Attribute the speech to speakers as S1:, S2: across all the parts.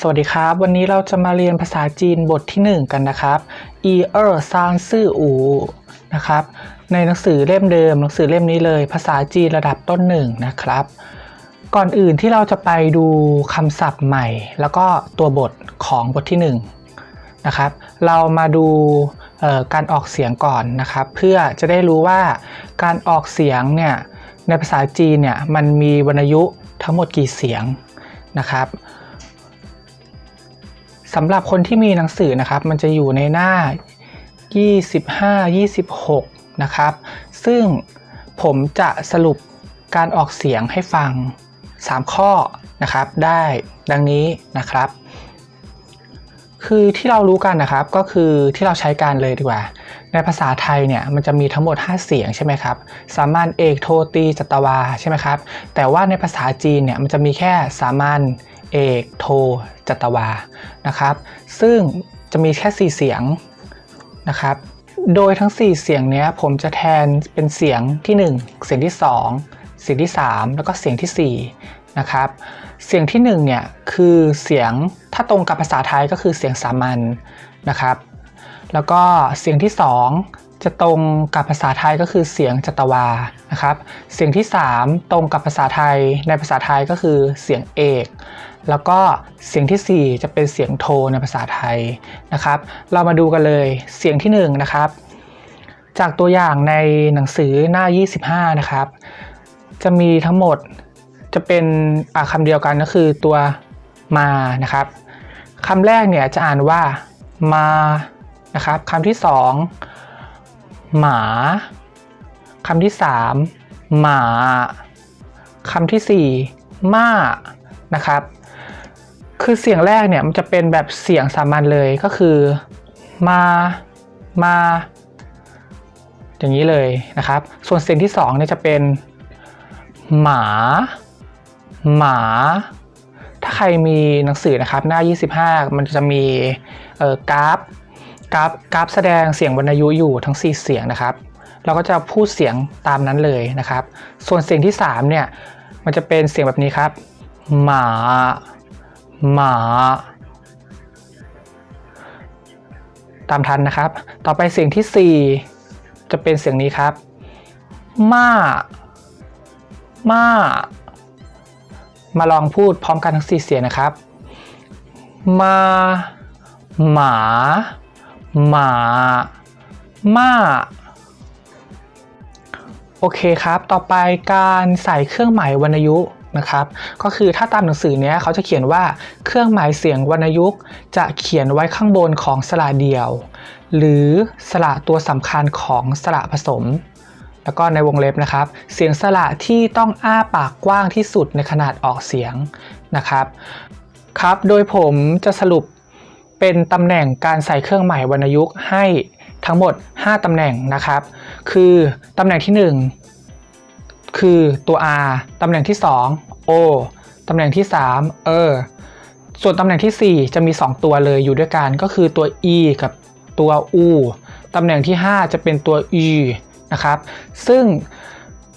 S1: สวัสดีครับ วันนี้เราจะมาเรียนภาษาจีนบทที่ 1 กันนะครับอีเออร์ซานซื่ออูนะครับ ในหนังสือเล่มเดิม หนังสือเล่มนี้เลย ภาษาจีนระดับต้นหนึ่งนะครับ ก่อนอื่นที่เราจะไปดูคำศัพท์ใหม่ แล้วก็ตัวบทของบทที่1นะครับ เรามาดูการออกเสียงก่อนนะครับ เพื่อจะได้รู้ว่าการออกเสียงเนี่ยในภาษาจีนเนี่ยมันมีวรรณยุทั้งหมดกี่เสียงนะครับ สำหรับคนที่มีหนังสือนะครับ มันจะอยู่ในหน้า 25 26 นะครับ ซึ่งผมจะสรุปการออกเสียงให้ฟัง 3 ข้อนะครับ ได้ดังนี้นะครับ คือที่เรารู้กันนะครับก็คือที่เราใช้กันเลยดีกว่า ในภาษาไทยเนี่ยมันจะมีทั้งหมด 5 เสียงใช่ไหมครับ สามัญเอกโทตีจัตวาใช่ไหมครับ แต่ว่าในภาษาจีนเนี่ยมันจะมีแค่สามัญเอกโทจัตวานะครับ ซึ่งจะมีแค่ 4 เสียงนะครับ โดยทั้ง 4 เสียงเนี้ยผมจะแทนเป็นเสียงที่ 1 เสียงที่ 2 เสียงที่ 3 แล้วก็เสียงที่4นะครับเสียงที่1เนี่ยคือเสียงถ้าตรงกับภาษาไทยก็คือเสียงสามัญนะครับ แล้วก็เสียงที่ 2 จะตรงกับภาษาไทยก็คือเสียงจัตวานะครับ เสียงที่ 3 ตรงกับภาษาไทยในภาษาไทยก็คือเสียงเอก แล้วก็เสียงทีสี่4 จะเป็นเสียงโทในภาษาไทยนะครับ เรามาดูกันเลยเสียงที่ 1 นะครับ จากตัวอย่างในหนังสือหน้า 25 นะครับ จะมีทั้งหมดจะเป็นอ่าคำเดียวกันก็คือตัวมานะครับคำแรกเนี่ยจะอ่านว่ามา นะครับคำที่สองหมาคำที่สามหมาคำที่สี่ม่านะครับ คือเสียงแรกเนี่ยมันจะเป็นแบบเสียงสามัญเลยก็คือ มา มา อย่างนี้เลยนะครับ ส่วนเสียงที่สองเนี่ยจะเป็น หมา หมาถ้าใครมีหนังสือนะครับหน้า 25 มันจะมีกราฟ กราฟกราฟแสดงเสียงวรรณยุอยู่ทั้ง 4 เสียงนะครับ เราก็จะพูดเสียงตามนั้นเลยนะครับ ส่วนเสียงที่ 3 เนี่ย มันจะเป็นเสียงแบบนี้ครับ หมา หมา ตามทันนะครับ ต่อไปเสียงที่ 4 จะเป็นเสียงนี้ครับ มามามาลองพูดพร้อมกันทั้งสี่เสียงนะครับ มา หมา หมาม่าโอเคครับ ต่อไปการใส่เครื่องหมายวรรณยุกต์นะครับ ก็คือถ้าตามหนังสือเนี้ยเขาจะเขียนว่าเครื่องหมายเสียงวรรณยุกต์จะเขียนไว้ข้างบนของสระเดี่ยว หรือสระตัวสำคัญของสระผสม แล้วก็ในวงเล็บนะครับ เสียงสระที่ต้องอ้าปากกว้างที่สุดในขนาดออกเสียงนะครับครับ โดยผมจะสรุป เป็นตำแหน่งการใส่เครื่องหมายวรรณยุกต์ให้ทั้งหมด 5ตำแหน่งนะครับ คือตำแหน่งที่ 1 คือตัว R ตำแหน่งที่ 2 O ตำแหน่งที่ 3 เออ ส่วนตำแหน่งที่ 4 จะมี 2 ตัวเลยอยู่ด้วยกันก็คือตัว E กับตัว U ตำแหน่งที่ 5 จะเป็นตัว E นะครับ ซึ่ง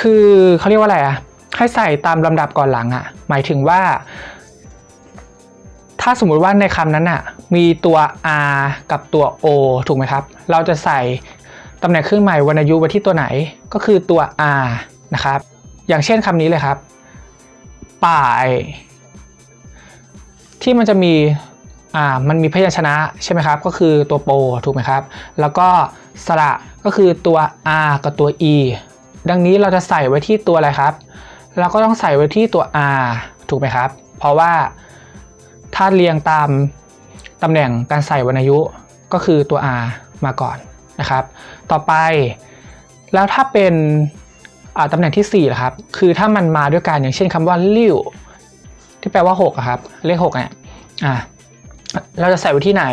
S1: คือเขาเรียกว่าอะไรอะให้ใส่ตามลำดับก่อนหลังอะหมายถึงว่า ถ้าสมมุติว่าในคำนั้นอะมีตัว R กับตัว O ถูกไหมครับ เราจะใส่ตำแหน่งเครื่องหมายวรรณยุกต์ไว้ที่ตัวไหนก็คือตัว R นะครับ อย่างเช่นคำนี้เลยครับ ป่าย ที่มันจะมีอ่ามันมีพยัญชนะใช่ไหมครับ ก็คือตัวโปถูกไหมครับ แล้วก็สระก็คือตัว R กับตัว E ดังนี้เราจะใส่ไว้ที่ตัวอะไรครับ เราก็ต้องใส่ไว้ที่ตัว R ถูกไหมครับ เพราะว่า ถ้าเรียงตามตำแหน่งการใส่วรรณยุก็คือตัว R มาก่อนนะครับ ต่อไปแล้วถ้าเป็นตำแหน่งที่4ล่ะครับ คือถ้ามันมาด้วยกันอย่างเช่นคำว่าลิ้วที่แปลว่า6ครับ เลข6เนี่ยอ่าเราจะใส่ไว้ที่ไหน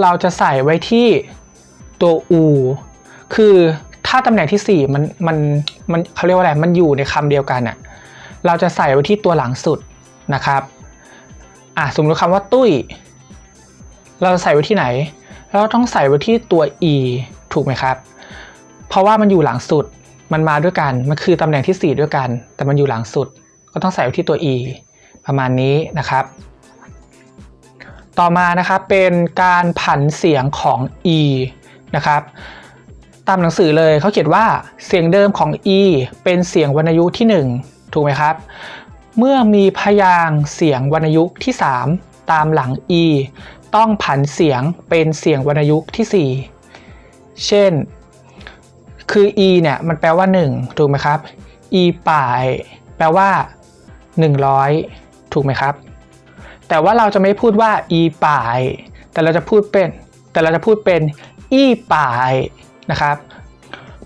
S1: เราจะใส่ไว้ที่ตัว u คือถ้าตำแหน่งที่ 4 มันมันมันเขาเรียกว่าอะไร มันอยู่ในคำเดียวกันอะเราจะใส่ไว้ที่ตัวหลังสุดนะครับ อะสมมติคำว่าตุ้ย เราจะใส่ไว้ที่ไหน เราต้องใส่ไว้ที่ตัว e ถูกไหมครับ เพราะว่ามันอยู่หลังสุด มันมาด้วยกัน มันคือตำแหน่งที่ 4 ด้วยกัน แต่มันอยู่หลังสุด ก็ต้องใส่ไว้ที่ตัว e ประมาณนี้นะครับ ต่อมานะครับเป็นการผันเสียงของ e นะครับตามหนังสือเลยเขาเขียนว่าเสียงเดิมของ e เป็นเสียงวรรณยุกต์ที่ 1 ถูกไหมครับ เมื่อมีพยางเสียงวรรณยุกต์ที่ 3 ตามหลัง e ต้องผันเสียงเป็นเสียงวรรณยุกต์ที่ 4 เช่น คือ e เนี่ยมันแปลว่า 1 ถูกไหมครับ e ป่าย แปลว่า 100 ถูกไหมครับ แต่ว่าเราจะไม่พูดว่า e ป่าย แต่เราจะพูดเป็น แต่เราจะพูดเป็น e ป่ายนะครับ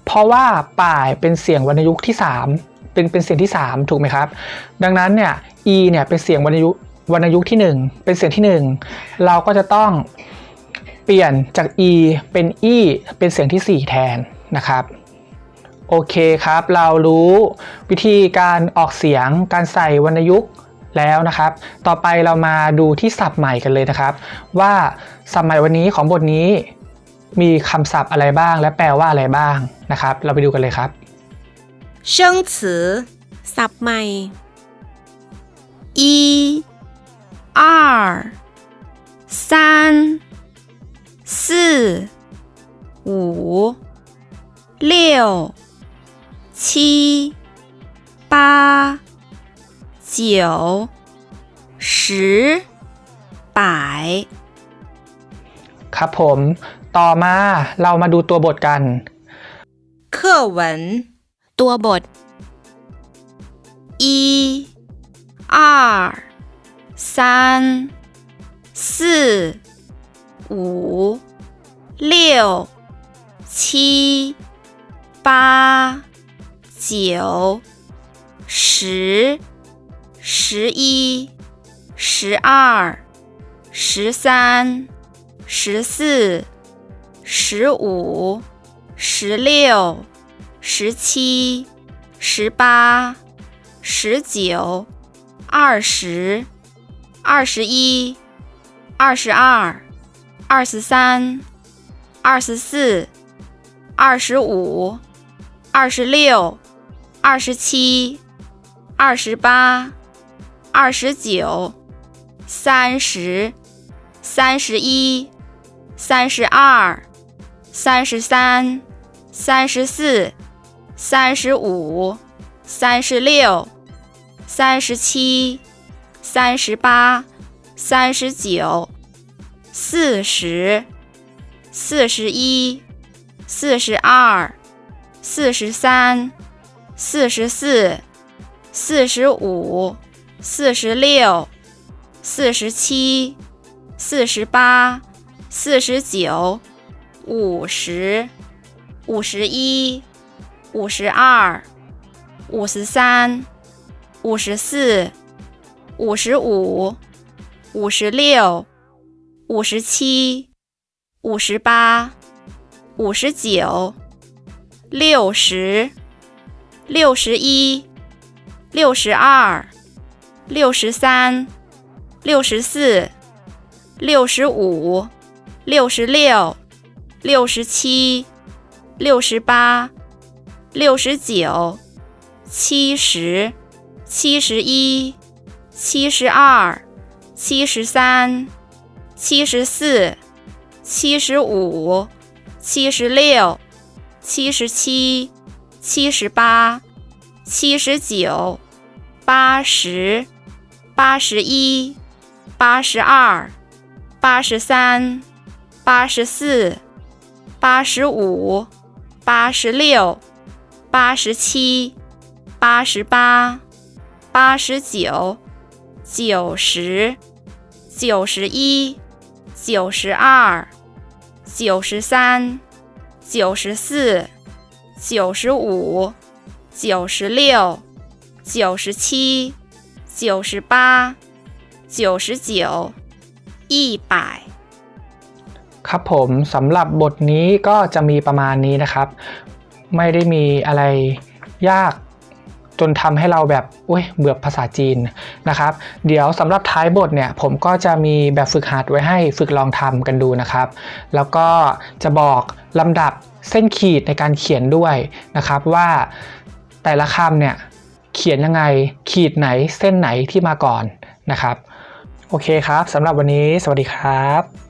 S1: เพราะว่าป่ายเป็นเสียงวรรณยุกต์ที่ 3 เป็นเป็นเสียงที่ 3 ถูกไหมครับ ดังนั้นเนี่ย e เนี่ยเป็นเสียงวรรณยุกวรรณยุกที่ 1 เป็นเสียงที่ 1 เราก็จะต้องเปลี่ยนจาก e เป็น e เป็นเสียงที่ 4 แทนนะครับโอเคครับ เรารู้วิธีการออกเสียงการใส่วรรณยุกต์แล้วนะครับ ต่อไปเรามาดูที่ศัพท์ใหม่กันเลยนะครับ ว่าศัพท์ใหม่วันนี้ของบทนี้ มีคำศัพท์อะไรบ้างและแปลว่าอะไรบ้างนะครับ เราไปดูกันเลยครับ
S2: 生词
S3: ศัพท์ใหม่
S2: 一、二、三、四、五、六、七、八、九、十、百。
S1: ครับผม ต่อมาเรามาดูตัวบทกัน
S2: 课文
S3: ตัวบท
S2: 一、二、三、四、五、六、七、八、九、十、十一、十二、十三、十四、十五、十六、 十七、十八、十九、二十、二十一、二十二、二十三、二十四、二十五、二十六、二十七、二十八、二十九、三十、三十一、三十二、三十三、三十四、三十五、三十六、三十七、三十八、三十九、四十、四十一、四十二、四十三、四十四、四十五、四十六、四十七、四十八、四十九、五十、五十一、五十二、五十三、五十四、五十五、五十六、五十七、五十八、五十九、六十、六十一、六十二、六十三、六十四、六十五、六十六、六十七、六十八、六十九、七十、七十一、七十二、七十三、七十四、七十五、七十六、七十七、七十八、七十九、八十、八十一、八十二、八十三、八十四、八十五、八十六、八十七、八十八、八十九、九十、九十一、九十二、九十三、九十四、九十五、九十六、九十七、九十八、九十九、一百。
S1: ครับผมสำหรับบทนี้ก็จะมีประมาณนี้นะครับ ไม่ได้มีอะไรยากจนทำให้เราแบบอุ้ยเบื่อภาษาจีนนะครับ เดี๋ยวสำหรับท้ายบทเนี่ยผมก็จะมีแบบฝึกหัดไว้ให้ฝึกลองทำกันดูนะครับ แล้วก็จะบอกลำดับเส้นขีดในการเขียนด้วยนะครับว่าแต่ละคำเนี่ยเขียนยังไงขีดไหนเส้นไหนที่มาก่อนนะครับ โอเคครับสำหรับวันนี้สวัสดีครับ